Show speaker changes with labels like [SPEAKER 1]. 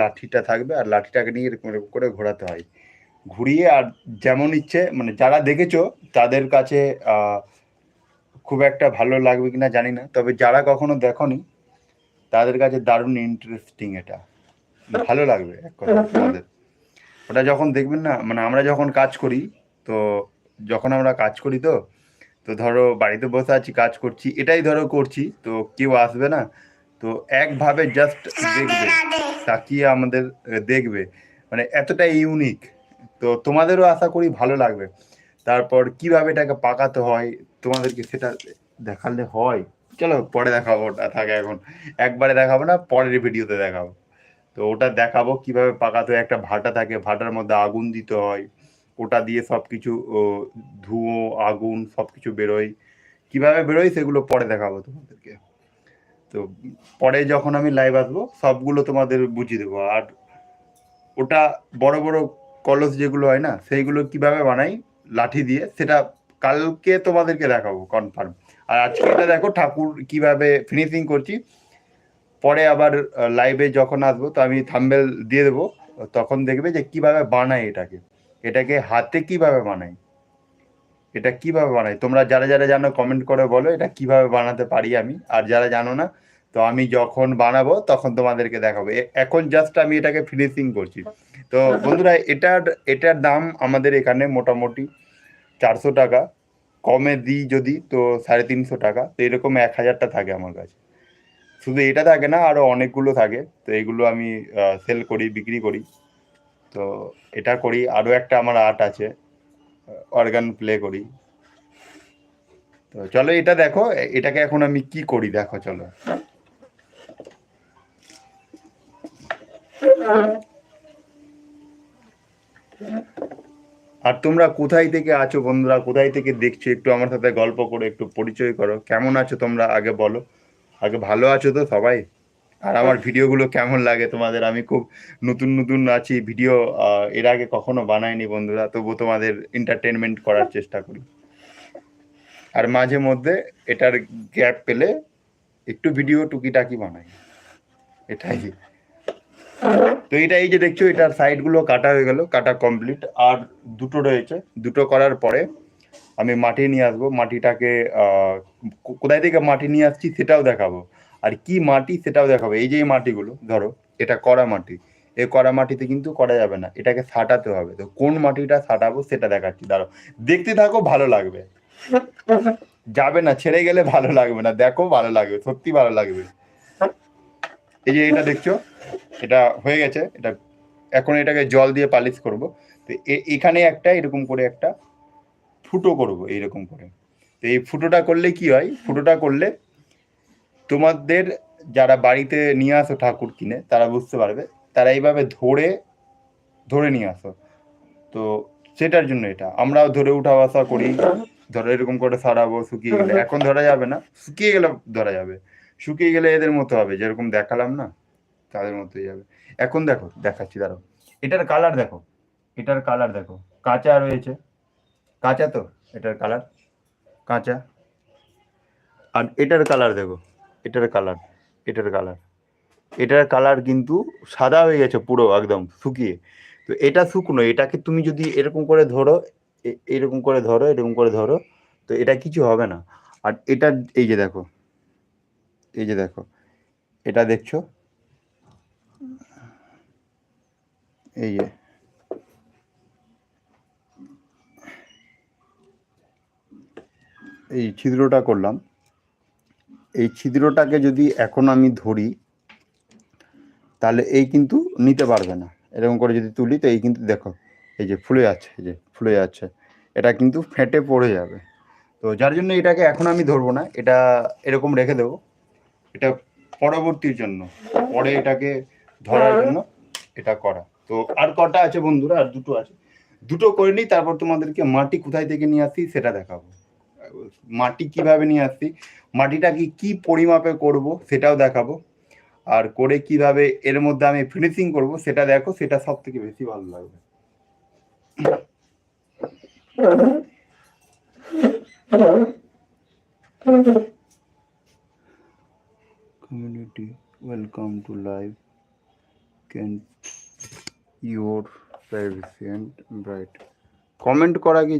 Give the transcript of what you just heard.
[SPEAKER 1] লাঠিটা থাকবে আর লাঠিটাকে নিয়ে এরকম এরকম করে ঘোরাতে হয়। ঘুরিয়ে আর যেমন ইচ্ছে মানে যারা দেখেছ, তাদের কাছে খুব একটা ভালো লাগবে কিনা জানি না, তবে যারা কখনো দেখনি, তাদের কাছে দারুণ ইন্টারেস্টিং এটা। ভালো লাগবে এক কথা ওটা যখন দেখবেন না মানে আমরা যখন কাজ করি, তো যখন আমরা কাজ করি তো তো ধরো বাড়িতে বসে আছি, কাজ করছি, এটাই ধরো করছি, তো কেউ আসবে না, তো একভাবে জাস্ট দেখবে। তাকিয়ে আমাদের দেখবে। মানে এতটা ইউনিক তো তোমাদেরও আশা করি ভালো লাগবে। তারপর কীভাবে এটাকে পাকাতে হয়, তোমাদেরকে সেটা দেখালে হয়। চলো, পরে দেখাবো, ওটা থাকে এখন। একবারে দেখাবো না, পরের ভিডিওতে দেখাবো। তো ওটা দেখাবো কীভাবে পাকাতে হয়। একটা ভাটা থাকে, ভাটার মধ্যে আগুন দিতে হয়। ওটা দিয়ে সব কিছু ধুয়ো, আগুন সব কিছু বেরোয়। কীভাবে বেরোয় সেগুলো পরে দেখাবো তোমাদেরকে। তো পরে যখন আমি লাইভ আসব, সবগুলো তোমাদের বুঝিয়ে দেবো। আর ওটা বড় বড় কলস যেগুলো হয় না, সেইগুলো কীভাবে বানাই, লাঠি দিয়ে, সেটা কালকে তোমাদেরকে দেখাবো কনফার্ম আর আজকে এটা দেখো, ঠাকুর কীভাবে ফিনিশিং করছি। পরে আবার লাইভে যখন আসব, তো আমি থাম্বেল দিয়ে দেবো, তখন দেখবে যে কীভাবে বানাই এটাকে। এটাকে হাতে কীভাবে বানাই? এটা কীভাবে বানাই? তোমরা যারা যারা জানো কমেন্ট করে বলো এটা কীভাবে বানাতে পারি আমি। আর যারা জানো না, তো আমি যখন বানাবো তখন তোমাদেরকে দেখাবো। এখন জাস্ট আমি এটাকে ফিনিশিং করছি। তো বন্ধুরা, এটার এটার দাম আমাদের এখানে মোটামুটি চারশো টাকা। কমে দিই যদি, তো সাড়ে তিনশো টাকা। তো এরকম এক হাজারটা থাকে আমার কাছে। শুধু এটা থাকে না আরও অনেকগুলো থাকে। তো এগুলো আমি সেল করি, বিক্রি করি। তো এটা করি। আরও একটা আমার আর্ট আছে। অর্গান প্লে করি। তো চলো এটা দেখো, এটাকে এখন আমি কি করি দেখো চলো। আর তোমরা কোথায় থেকে আছো বন্ধুরা? কোথায় থেকে দেখছ? একটু আমার সাথে গল্প করে একটু পরিচয় করো। কেমন আছো তোমরা? আগে বলো। আগে ভালো আছো তো সবাই? আর আমার ভিডিওগুলো কেমন লাগে তোমাদের? আমি খুব নতুন নতুন আছি, ভিডিও এর আগে কখনো বানাইনি বন্ধুরা তবু তোমাদের এন্টারটেনমেন্ট করার চেষ্টা করি। আর মাঝে মধ্যে এটার গ্যাপ পেলে একটু ভিডিও টুকিটাকি বানাই। এটাই। তো এটা এই যে দেখছ, এটার সাইডগুলো কাটা হয়ে গেল, কাটা কমপ্লিট আর দুটো রয়েছে, দুটো করার পরে আমি মাটি নিয়ে আসব। মাটিটাকে কোথায় থেকে মাটি নিয়ে আসছি সেটাও দেখাবো। আর কি মাটি সেটাও দেখাবে। এই যে এই মাটিগুলো, ধরো, এটা কড়া মাটি। এই কড়া মাটিতে কিন্তু করা যাবে না, এটাকে সাটাতে হবে। তো কোন মাটিটা সাটাবো সেটা দেখাচ্ছি দাঁড়ো দেখতে থাকো, ভালো লাগবে। যাবে না, ছেড়ে গেলে ভালো লাগবে না, দেখো ভালো লাগবে, সত্যি ভালো লাগবে। এই যে এটা দেখছ, এটা হয়ে গেছে, এটা এখন এটাকে জল দিয়ে পালিশ করব। তো এখানে একটা এরকম করে একটা ফুটো করব, এইরকম করে। তো এই ফুটোটা করলে কি হয়, ফুটোটা করলে তোমাদের যারা বাড়িতে নিয়ে আসো ঠাকুর কিনে, তারা বুঝতে পারবে। তারা এইভাবে ধরে ধরে নিয়ে আসো। তো সেটার জন্য এটা। আমরাও ধরে উঠা বসা করি। ধরো এরকম করে সারাবো, শুকিয়ে গেলে। এখন ধরা যাবে না। শুকিয়ে গেলে ধরা যাবে। শুকিয়ে গেলে এদের মতো হবে। যেরকম দেখালাম না, তাদের মতোই যাবে। এখন দেখো, দেখাচ্ছি, দাঁড়াও। এটার কালার দেখো। এটার কালার দেখো। কাঁচা রয়েছে। কাঁচা তো? এটার কালার কাঁচা। আর এটার কালার দেখো। এটার কালার এটার কালার এটার কালার কিন্তু সাদা হয়ে গেছে পুরো একদম শুকিয়ে। তো এটা শুকনো, এটাকে তুমি যদি এরকম করে ধরো এরকম করে ধরো, এরকম করে ধরো, তো এটা কিছু হবে না। আর এটা, এই যে দেখো, এই যে দেখো, এটা দেখছ? এই যে। এই ছিদ্রটা করলাম। এই ছিদ্রটাকে যদি এখন আমি ধরি, তাহলে এই কিন্তু নিতে পারবে না। এরকম করে যদি তুলি, তো এই কিন্তু দেখো, এই যে ফুলে যাচ্ছে এই যে ফুলে যাচ্ছে এটা কিন্তু ফেটে পড়ে যাবে। তো যার জন্য এটাকে এখন আমি ধরবো না, এটা এরকম রেখে দেবো। এটা পরবর্তীর জন্য, পরে এটাকে ধরার জন্য এটা করা। তো আর কটা আছে বন্ধুরা? আর দুটো আছে। দুটো করে নিই, তারপর তোমাদেরকে মাটি কোথায় থেকে নিয়ে আসি সেটা দেখাবো। মাটি কীভাবে নিয়ে আসছি, মাটিটাকে কি পরিমাপে করব সেটাও দেখাবো, আর করে কীভাবে এর মধ্যে আমি ফিনিশিং করব সেটা দেখো, সেটা সব থেকে বেশি ভালো লাগবে। Community, welcome to live. Can your privacy and bright comment করা কি